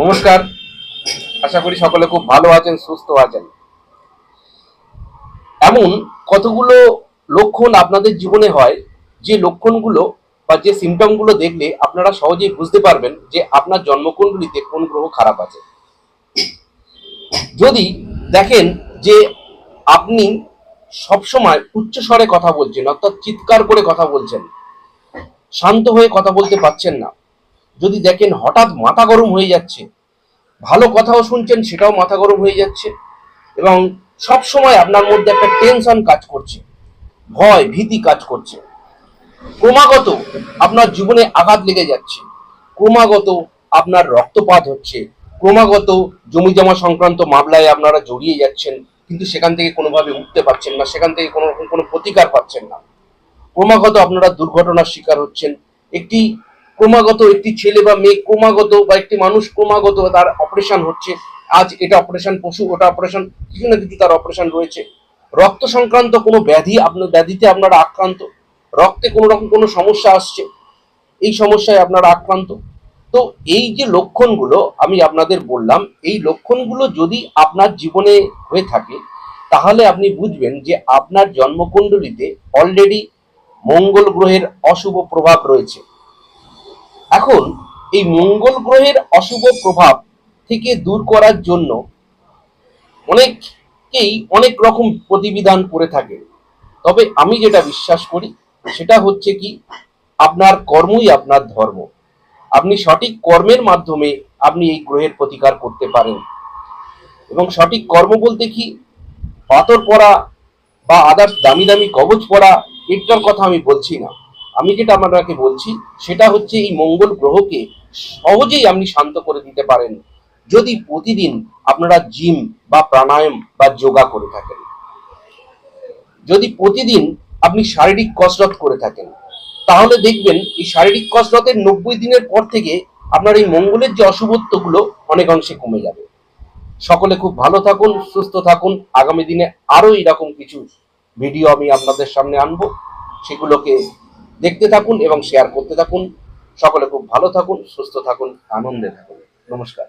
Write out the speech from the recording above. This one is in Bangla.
নমস্কার। আশা করি সকলে খুব ভালো আছেন, সুস্থ আছেন। এমন কতগুলো লক্ষণ আপনাদের জীবনে হয়, যে লক্ষণগুলো বা যে সিমটমগুলো দেখলে আপনারা সহজেই বুঝতে পারবেন যে আপনার জন্মকুণ্ডলিতে কোন গ্রহ খারাপ আছে। যদি দেখেন যে আপনি সবসময় উচ্চ স্বরে কথা বলছেন, অর্থাৎ চিৎকার করে কথা বলছেন, শান্ত হয়ে কথা বলতে পারছেন না যদি দেখেন হঠাৎ মাথা গরম হয়ে যাচ্ছে, ভালো কথাও শুনছেন, সেটাও মাথা গরম হয়ে যাচ্ছে, এবং সব সময় আপনার মধ্যে একটা টেনশন কাজ করছে, ভয়, ভীতি কাজ করছে। ক্রমাগত আপনার জীবনে আঘাত লেগে যাচ্ছে, ক্রমাগত আপনার রক্তপাত হচ্ছে, ক্রমাগত জমি জমা সংক্রান্ত মামলায় আপনারা জড়িয়ে যাচ্ছেন, কিন্তু সেখান থেকে কোনোভাবে উঠতে পারছেন না, সেখান থেকে কোনো রকম কোনো প্রতিকার পাচ্ছেন না। ক্রমাগত আপনারা দুর্ঘটনার শিকার হচ্ছেন, একটি ক্রমাগত একটি ছেলে বা মেয়ে, ক্রমাগত বা একটি মানুষ ক্রমাগত তার অপারেশন হচ্ছে। আজ এটা অপারেশন পশু, ওটা অপারেশন কিছু না কিছু তার অপারেশন রয়েছে। রক্ত সংক্রান্ত কোনো ব্যাধি আপনার, ব্যাধিতে আপনারা আক্রান্ত। রক্তে কোনো রকম কোনো সমস্যা আসছে। এই সমস্যায় আপনারা আক্রান্ত। তো এই যে লক্ষণগুলো আমি আপনাদের বললাম, এই লক্ষণগুলো যদি আপনার জীবনে হয়ে থাকে, তাহলে আপনি বুঝবেন যে আপনার জন্মকুণ্ডলিতে অলরেডি মঙ্গল গ্রহের অশুভ প্রভাব রয়েছে। এখন এই মঙ্গল গ্রহের অশুভ প্রভাব থেকে দূর করার জন্য অনেককেই অনেক রকম প্রতিবিধান করে থাকে। তবে আমি যেটা বিশ্বাস করি, সেটা হচ্ছে কি, আপনার কর্মই আপনার ধর্ম। আপনি সঠিক কর্মের মাধ্যমে আপনি এই গ্রহের প্রতিকার করতে পারেন। এবং সঠিক কর্ম বলতে কি, পাথর পরা বা আদার্স দামি দামি কবচ পরা, এটার কথা আমি বলছি না। আমি যেটা আপনাকে বলছি, সেটা হচ্ছে এই মঙ্গল গ্রহকে সহজেই আপনি শান্ত করে দিতে পারেন। যদি প্রতিদিন আপনারা জিম বা প্রাণায়াম বা যোগা করে থাকেন, যদি প্রতিদিন আপনি শারীরিক কসরত করে থাকেন, তাহলে দেখবেন এই শারীরিক কসরতের নব্বই দিনের পর থেকে আপনার এই মঙ্গলের যে অশুভত্বগুলো অনেকাংশে কমে যাবে। সকলে খুব ভালো থাকুন, সুস্থ থাকুন। আগামী দিনে আরও এরকম কিছু ভিডিও আমি আপনাদের সামনে আনব। সেগুলোকে দেখতে থাকুন এবং শেয়ার করতে থাকুন। সকলে খুব ভালো থাকুন, সুস্থ থাকুন, আনন্দে থাকুন। নমস্কার।